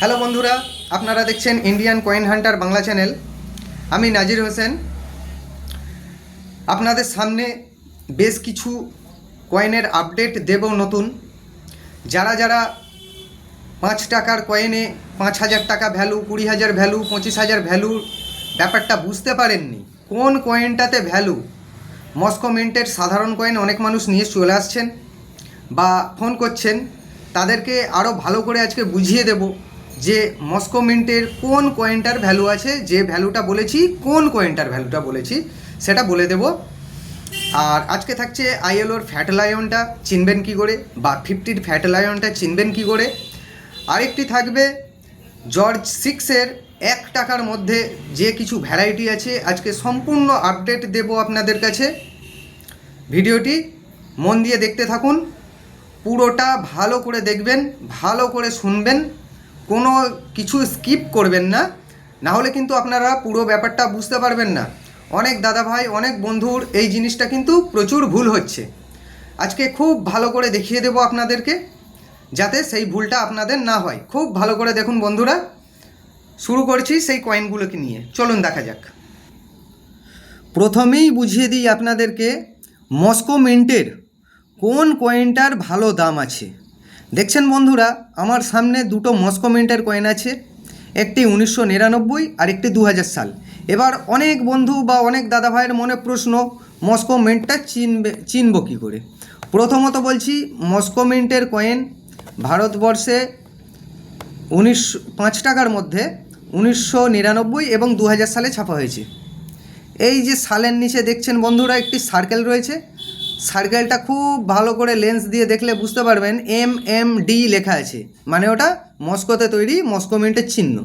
Hello বন্ধুরা। আপনারা দেখছেন Indian coin hunter Bangla channel আমি নাজির হোসেন। আপনাদের সামনে বেশ কিছু কয়েনের আপডেট দেব নতুন। যারা যারা পাঁচ টাকার কয়েনে পাঁচ হাজার টাকা ভ্যালু কুড়ি হাজার ভ্যালু পঁচিশ হাজার ভ্যালু ব্যাপারটা বুঝতে পারেননি। কোন কয়েনটাতে ভ্যালু মস্কো মিন্টের সাধারণ কয়েন অনেক মানুষ নিয়ে চলে আসছেন বা ফোন করছেন। তাদেরকে আরও ভালো করে আজকে বুঝিয়ে দেব। যে মস্কো মিন্টের কোন কয়েনটার ভ্যালু আছে, যে ভ্যালুটা বলেছি, কোন কয়েনটার ভ্যালুটা বলেছি, সেটা বলে দেব। আর আজকে থাকছে আইএলওর ফ্যাট লায়নটা চিনবেন কি করে? বা ফিফটির ফ্যাট লায়নটা চিনবেন কি করে? আরেকটি থাকবে জর্জ সিক্সের এক টাকার মধ্যে যে কিছু ভ্যারাইটি আছে, আজকে সম্পূর্ণ আপডেট দেব আপনাদের কাছে। ভিডিওটি মন দিয়ে দেখতে থাকুন, পুরোটা ভালো করে দেখবেন, ভালো করে শুনবেন। কোনো কিছু স্কিপ করবেন না। না হলে কিন্তু আপনারা পুরো ব্যাপারটা বুঝতে পারবেন না। অনেক দাদা ভাই অনেক বন্ধুর এই জিনিসটা কিন্তু প্রচুর ভুল হচ্ছে। আজকে খুব ভালো করে দেখিয়ে দেব আপনাদেরকে, যাতে সেই ভুলটা আপনাদের না হয়। খুব ভালো করে দেখুন বন্ধুরা, শুরু করছি সেই কয়েনগুলোকে নিয়ে। চলুন দেখা যাক। প্রথমেই বুঝিয়ে দিই আপনাদেরকে মস্কো মিন্টের কোন কয়েনটার ভালো দাম আছে? দেখছেন বন্ধুরা, আমার সামনে দুটো মস্কো মিন্টের কয়েন আছে, একটি উনিশশো নিরানব্বই আর একটি দু হাজার সাল। এবার অনেক বন্ধু বা অনেক দাদা ভাইয়ের মনে প্রশ্ন, মস্কো মিন্টটা চিনবে, চিনব কী করে? প্রথমত বলছি, মস্কো মিন্টের কয়েন ভারতবর্ষে উনিশ, পাঁচ টাকার মধ্যে উনিশশো নিরানব্বই এবং দু হাজার সালে ছাপা হয়েছে। এই যে সালের নিচে দেখছেন বন্ধুরা, একটি সার্কেল রয়েছে সার্কেলটা খুব ভালো করে লেন্স দিয়ে দেখলে বুঝতে পারবেন এম এম ডি লেখা আছে। মানে ওটা মস্কোতে তৈরি, মস্কো মিন্টের চিহ্ন।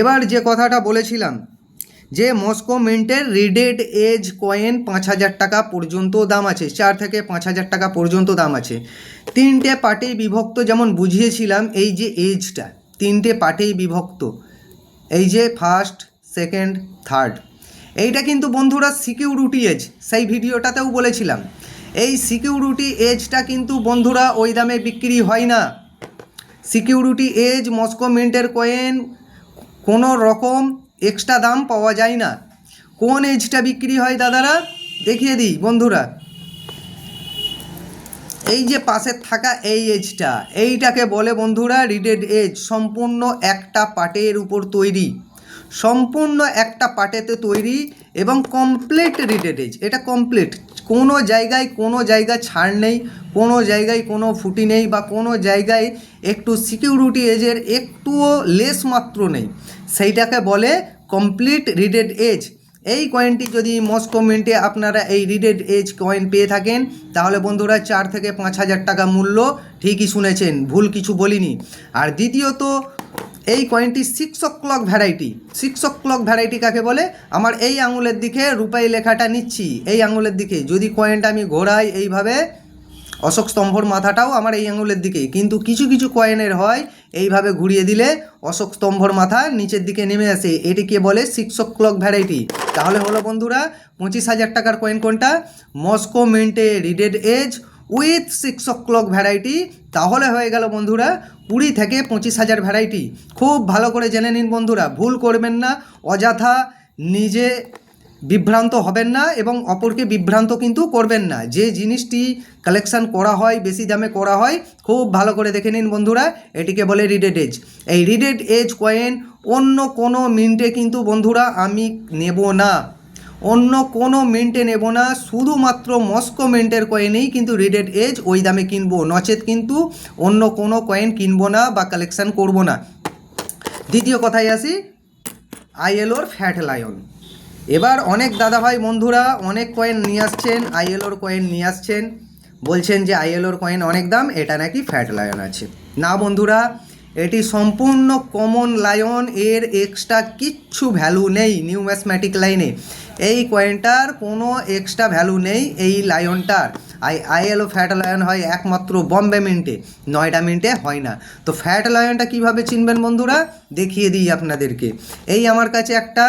এবার যে কথাটা বলেছিলাম, যে মস্কো মিন্টের রিডেড এজ কয়েন পাঁচ হাজার টাকা পর্যন্ত দাম আছে, চার থেকে পাঁচ হাজার টাকা পর্যন্ত দাম আছে। তিনটে পার্টি বিভক্ত যেমন বুঝিয়েছিলাম, এই যে এজটা তিনটে পার্টেই বিভক্ত, এই যে ফার্স্ট সেকেন্ড থার্ড এইটা কিন্তু বন্ধুরা সিকিউরিটি এজ সেই ভিডিওটাতেও বলেছিলাম। এই সিকিউরিটি এজটা কিন্তু বন্ধুরা ওই দামে বিক্রি হয় না। সিকিউরিটি এজ, মস্কো মিন্টের কয়েন, কোনো রকম এক্সট্রা দাম পাওয়া যায় না। কোন এজটা বিক্রি হয় দাদারা? দেখিয়ে দিই বন্ধুরা। এই যে পাশে থাকা এই এজটা, এইটাকে বলে বন্ধুরা রিডেড এজ, সম্পূর্ণ একটা পাটের উপর তৈরি। সম্পূর্ণ একটা পাটেতে তৈরি এবং কমপ্লিট রিডেড এজ, এটা কমপ্লিট। কোনো জায়গায় কোনো জায়গা ছাড় নেই, কোনো জায়গায় কোনো ফুটি নেই বা কোনো জায়গায় একটু সিকিউরিটি এজের একটুও লেস মাত্র নেই। সেইটাকে বলে কমপ্লিট রিডেড এজ। এই কয়েনটি যদি মস্কো মিন্টে আপনারা এই রিডেড এজ কয়েন পেয়ে থাকেন, তাহলে বন্ধুরা চার থেকে পাঁচ হাজার টাকা মূল্য ঠিকই শুনেছেন, ভুল কিছু বলিনি। আর দ্বিতীয়ত এই কয়েনটি six o'clock variety six o'clock variety কাকে বলে? আমার এই আঙুলের দিকে রূপাই লেখাটা নিচ্ছি। এই আঙুলের দিকে। যদি কয়েনটা আমি ঘোরাই এইভাবে, অশোক স্তম্ভর মাথাটাও আমার এই আঙুলের দিকে। কিন্তু কিছু কিছু কয়েনের হয়, এইভাবে ঘুরিয়ে দিলে অশোক স্তম্ভর মাথা নিচের দিকে নেমে আসে। এটিকে বলে সিক্স ও ক্লক ভ্যারাইটি তাহলে হলো বন্ধুরা, পঁচিশ হাজার টাকার কয়েন কোনটা? মস্কো মিন্টে reeded edge with six o'clock variety তাহলে হয়ে গেল বন্ধুরা কুড়ি থেকে পঁচিশ হাজার ভ্যারাইটি খুব ভালো করে জেনে নিন বন্ধুরা, ভুল করবেন না, অযথা নিজে বিভ্রান্ত হবেন না এবং অপরকে বিভ্রান্ত কিন্তু করবেন না। যে জিনিসটি কালেকশান করা হয়, বেশি দামে করা হয়, খুব ভালো করে দেখে নিন বন্ধুরা, এটিকে বলে রিডেড এজ এই রিডেড এজ কয়েন অন্য কোনো মিন্টে কিন্তু বন্ধুরা আমি নেব না। অন্য কোনো মিন্টে নেব না, শুধুমাত্র মস্কো মিন্টের কয়েনেই কিন্তু রিডেড এজ ওই দামে কিনবো। নচেত কিন্তু অন্য কোনো কয়েন কিনবো না বা কালেকশান করব না। দ্বিতীয় কথায় আসি, আইএলওর ফ্যাট লায়ন এবার অনেক দাদাভাই বন্ধুরা অনেক কয়েন নিয়ে আসছেন, আইএলওর কয়েন নিয়ে আসছেন। বলছেন যে আইএলওর কয়েন অনেক দাম, এটা নাকি ফ্যাট লায়ন আছে। না বন্ধুরা, এটি সম্পূর্ণ কমন লায়ন এর এক্সট্রা কিচ্ছু ভ্যালু নেই নিউ ম্যাথমেটিক লাইনে এই কয়েনটার কোনো এক্সট্রা ভ্যালু নেই এই লায়নটার আই আইএলও ফ্যাট লায়ন হয় একমাত্র বম্বে মিন্টে নয়ডা মিন্টে হয় না। তো ফ্যাট লায়নটা কীভাবে চিনবেন বন্ধুরা? দেখিয়ে দিই আপনাদেরকে। এই আমার কাছে একটা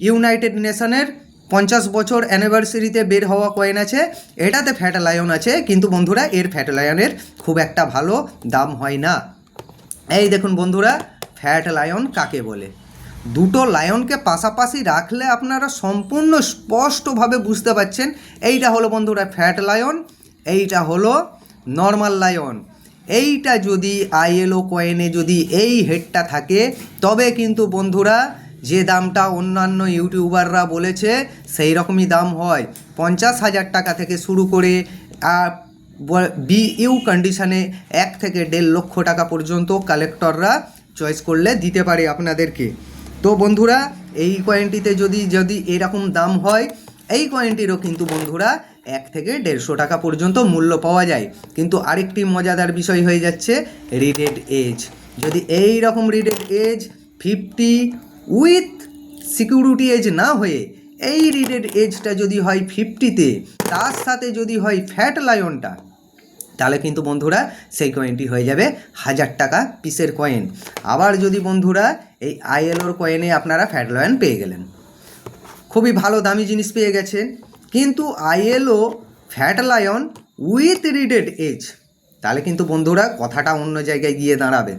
ইউনাইটেড নেশনের পঞ্চাশ বছর অ্যানিভার্সারিতে বের হওয়া কয়েন আছে। এটাতে ফ্যাট লায়ন আছে, কিন্তু বন্ধুরা, এর ফ্যাট লায়নের খুব একটা ভালো দাম হয় না। এই দেখুন বন্ধুরা ফ্যাট লায়ন কাকে বলে? দুটো লায়নকে পাশাপাশি রাখলে আপনারা সম্পূর্ণ স্পষ্টভাবে বুঝতে পারছেন, এইটা হলো বন্ধুরা ফ্যাট লায়ন এইটা হলো নর্মাল লায়ন এইটা যদি আইএলও কয়েনে যদি এই হেডটা থাকে, তবে কিন্তু বন্ধুরা যে দামটা অন্যান্য ইউটিউবাররা বলেছে সেই রকমই দাম হয়। পঞ্চাশ হাজার টাকা থেকে শুরু করে বিইউ কন্ডিশনে এক থেকে দেড় লক্ষ টাকা পর্যন্ত কালেক্টররা চয়েস করলে দিতে পারে আপনাদেরকে। তো বন্ধুরা, এই কয়েনটিতে যদি যদি এরকম দাম হয়, এই কয়েনটিরও কিন্তু বন্ধুরা এক থেকে দেড়শো টাকা পর্যন্ত মূল্য পাওয়া যায়। কিন্তু আরেকটি মজাদার বিষয় হয়ে যাচ্ছে রিডেড এজ। যদি এই রকম reeded edge, fifty with security edge না হয়ে এই রিডেড এজটা যদি হয় ফিফটিতে, তার সাথে যদি হয় ফ্যাট লায়নটা তাহলে কিন্তু বন্ধুরা সেই কয়েনটি হয়ে যাবে হাজার টাকা পিসের কয়েন আবার যদি বন্ধুরা এই আইএলওর কয়েনে আপনারা ফ্যাট লায়ন পেয়ে গেলেন। খুবই ভালো দামি জিনিস পেয়ে গেছেন। কিন্তু ILO fat lion with reeded edge তাহলে কিন্তু বন্ধুরা কথাটা অন্য জায়গায় গিয়ে দাঁড়াবে।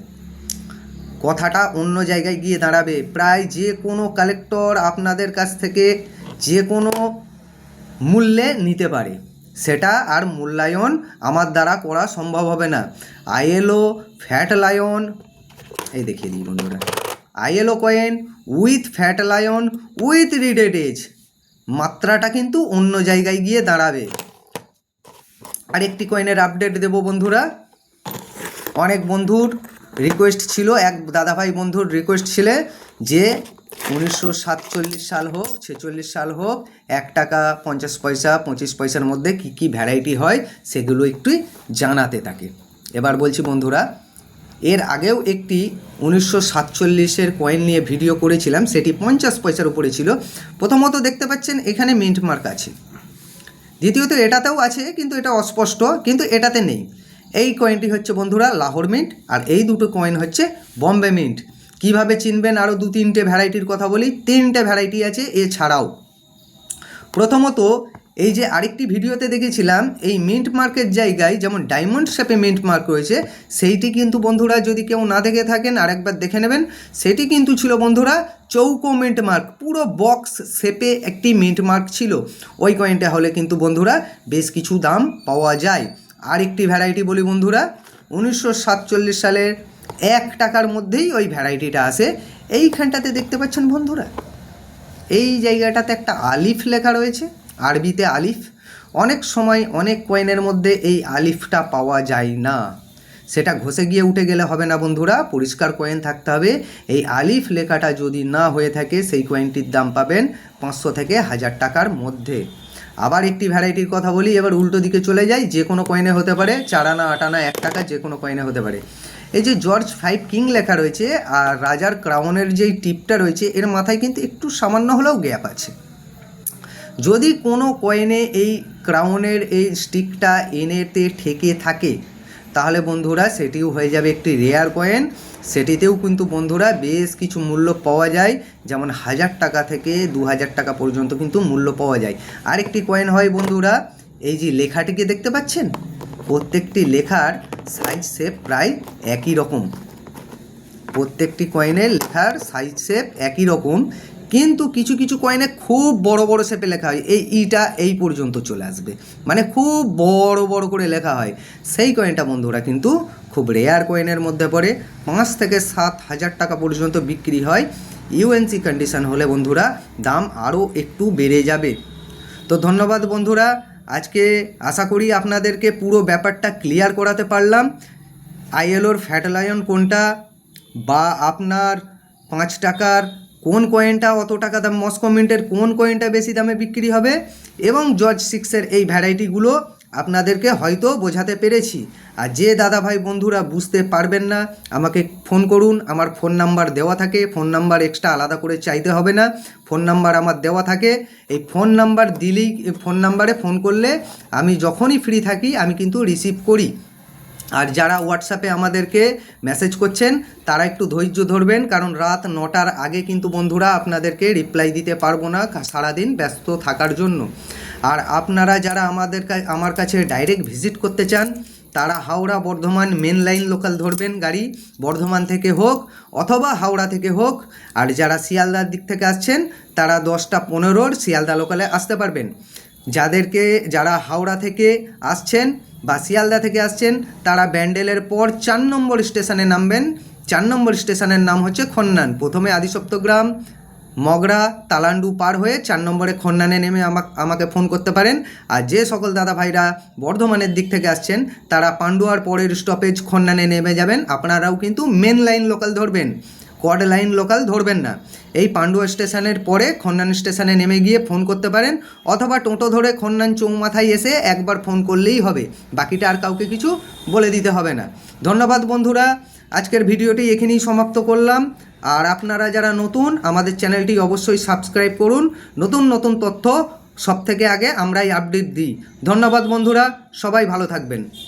কথাটা অন্য জায়গায় গিয়ে দাঁড়াবে। প্রায় যে কোনো কালেক্টর আপনাদের কাছ থেকে যে কোনো মূল্যে নিতে পারে। সেটা আর মূল্যায়ন আমার দ্বারা করা সম্ভব হবে না। আইএলও ফ্যাট লায়ন, এই দেখিয়ে দিই বন্ধুরা। ILO coin with fat lion, with reeded edge. মাত্রাটা কিন্তু অন্য জায়গায় গিয়ে দাঁড়াবে। আরেকটি কয়েনের আপডেট দেব বন্ধুরা। অনেক বন্ধুর রিকোয়েস্ট ছিল, এক দাদাভাই বন্ধুর রিকোয়েস্ট ছিল যে উনিশশো সাতচল্লিশ সাল হোক, ছেচল্লিশ সাল হোক, এক টাকা পঞ্চাশ পয়সা, পঁচিশ পয়সার মধ্যে কী কী ভ্যারাইটি হয় সেগুলো একটু জানাতে থাকে। এবার বলছি বন্ধুরা, এর আগেও একটি উনিশশো সাতচল্লিশের কয়েন নিয়ে ভিডিও করেছিলাম, সেটি পঞ্চাশ পয়সার উপরে ছিল। প্রথমত দেখতে পাচ্ছেন, এখানে মিন্ট মার্ক আছে। দ্বিতীয়ত, এটাতেও আছে, কিন্তু এটা অস্পষ্ট, কিন্তু এটাতে নেই। এই কয়েনটি হচ্ছে বন্ধুরা, লাহোর মিন্ট আর এই দুটো কয়েন হচ্ছে বম্বে মিন্ট কীভাবে চিনবেন? আরও দু তিনটে ভ্যারাইটির কথা বলি। তিনটে ভ্যারাইটি আছে এছাড়াও। প্রথমত, এই যে আরেকটি ভিডিওতে দেখেছিলাম, এই মিন্ট মার্কের জায়গায় যেমন ডায়মন্ড শেপে মিন্ট মার্ক রয়েছে, সেইটি কিন্তু বন্ধুরা যদি কেউ না দেখে থাকেন, আরেকবার দেখে নেবেন। সেটি কিন্তু ছিল বন্ধুরা চৌকো মিন্ট মার্ক। পুরো বক্স শেপে একটি মিন্ট মার্ক ছিল। ওই কয়েনটা হলে কিন্তু বন্ধুরা বেশ কিছু দাম পাওয়া যায়। আরেকটি ভ্যারাইটি বলি বন্ধুরা, উনিশশো সাতচল্লিশ সালের এক টাকার মধ্যেই ওই ভ্যারাইটিটা আসে। এইখানটাতে দেখতে পাচ্ছেন বন্ধুরা, এই জায়গাটাতে একটা আলিফ লেখা রয়েছে, আরবিতে আলিফ। অনেক সময় অনেক কয়েনের মধ্যে এই আলিফটা পাওয়া যায় না। সেটা ঘষে গিয়ে উঠে গেলে হবে না বন্ধুরা, পরিষ্কার কয়েন থাকতে হবে। এই আলিফ লেখাটা যদি না হয়ে থাকে, সেই কয়েনটির দাম পাবেন পাঁচশো থেকে হাজার টাকার মধ্যে। আবার একটি ভ্যারাইটির কথা বলি, এবার উল্টো দিকে চলে যাই, যে কোনো কয়েনে হতে পারে চার আনা আট আনা এক টাকা যে কোনো কয়েনে হতে পারে। এই যে জর্জ ফাইভ কিং লেখা রয়েছে আর রাজার ক্রাউনের যেই টিপটা রয়েছে, এর মাথায় কিন্তু একটু সামান্য হলেও গ্যাপ আছে। যদি কোনো কয়েনে এই ক্রাউনের এই স্টিকটা এনেতে ঠেকে থাকে, তাহলে বন্ধুরা সেটিও হয়ে যাবে একটি রেয়ার কয়েন সেটিতেও কিন্তু বন্ধুরা বেশ কিছু মূল্য পাওয়া যায়, যেমন হাজার টাকা থেকে দু হাজার টাকা পর্যন্ত কিন্তু মূল্য পাওয়া যায়। আরেকটি কয়েন হয় বন্ধুরা, এই যে লেখাটিকে দেখতে পাচ্ছেন? প্রত্যেকটি লেখার সাইজ শেপ প্রায় একই রকম। প্রত্যেকটি কয়েনের লেখার সাইজ শেপ একই রকম, কিন্তু কিছু কিছু কয়েনে খুব বড় বড় শেপে লেখা হয়। এই ইটা এই পর্যন্ত চলে আসবে। মানে খুব বড় বড় করে লেখা হয়। সেই কয়েনটা বন্ধুরা কিন্তু খুব রেয়ার কয়েনের মধ্যে পড়ে। পাঁচ থেকে সাত হাজার টাকা পর্যন্ত বিক্রি হয়। ইউএনসি কন্ডিশন হলে বন্ধুরা দাম আরও একটু বেড়ে যাবে। তো ধন্যবাদ বন্ধুরা। আজকে আশা করি আপনাদেরকে পুরো ব্যাপারটা ক্লিয়ার করাতে পারলাম। আইএলওর ফ্যাটালায়ন কোনটা বা আপনার পাঁচ টাকার কোন কয়েনটা, অত টাকা দাম মস্কো মিন্টের কোন কয়েনটা বেশি দামে বিক্রি হবে এবং জর্জ সিক্সের এই ভ্যারাইটিগুলো আপনাদেরকে হয়তো বোঝাতে পেরেছি। আর যে দাদা ভাই বন্ধুরা বুঝতে পারবেন না, আমাকে ফোন করুন। আমার ফোন নাম্বার দেওয়া থাকে। ফোন নাম্বার এক্সট্রা আলাদা করে চাইতে হবে না। ফোন নাম্বার আমার দেওয়া থাকে। এই ফোন নাম্বার দিলেই ফোন নাম্বারে ফোন করলে আমি যখনই ফ্রি থাকি, আমি কিন্তু রিসিভ করি। আর যারা হোয়াটসঅ্যাপে আমাদেরকে মেসেজ করছেন, তারা একটু ধৈর্য ধরবেন, কারণ রাত নটার আগে কিন্তু বন্ধুরা আপনাদেরকে রিপ্লাই দিতে পারব না সারাদিন ব্যস্ত থাকার জন্য। আর আপনারা যারা আমাদের আমার কাছে ডাইরেক্ট ভিজিট করতে চান, তারা Howrah Bardhaman main line local ধরবেন গাড়ি, বর্ধমান থেকে হোক অথবা হাওড়া থেকে হোক। আর যারা শিয়ালদার দিক থেকে আসছেন, তারা দশটা পনেরোর শিয়ালদা লোকালে আসতে পারবেন। যাদেরকে, যারা হাওড়া থেকে আসছেন বা শিয়ালদা থেকে আসছেন, তারা ব্যান্ডেলের পর চার নম্বর স্টেশনে নামবেন। চার নম্বর স্টেশনের নাম হচ্ছে খন্নান। প্রথমে আদিসপ্তগ্রাম মগরা তালান্ডু পার হয়ে চার নম্বরে খন্নানে নেমে আমাকে ফোন করতে পারেন। আর যে সকল দাদা ভাইরা বর্ধমানের দিক থেকে আসছেন, তারা পান্ডুয়ার পরের স্টপেজ খন্নানে নেমে যাবেন। আপনারাও কিন্তু মেন লাইন লোকাল ধরবেন। কোয়াড লাইন লোকাল ধরবেন না। এই পান্ডুয়া স্টেশনের পরে খন্নান স্টেশনে নেমে গিয়ে ফোন করতে পারেন, অথবা টোটো ধরে খন্নান চৌমাথায় এসে একবার ফোন করলেই হবে। বাকিটা আর কাউকে কিছু বলে দিতে হবে না। ধন্যবাদ বন্ধুরা, আজকের ভিডিওটি এখানেই সমাপ্ত করলাম। আর আপনারা যারা নতুন, আমাদের চ্যানেলটি অবশ্যই সাবস্ক্রাইব করুন। নতুন নতুন তথ্য সব থেকে আগে আমরাই আপডেট দিই। ধন্যবাদ বন্ধুরা, সবাই ভালো থাকবেন।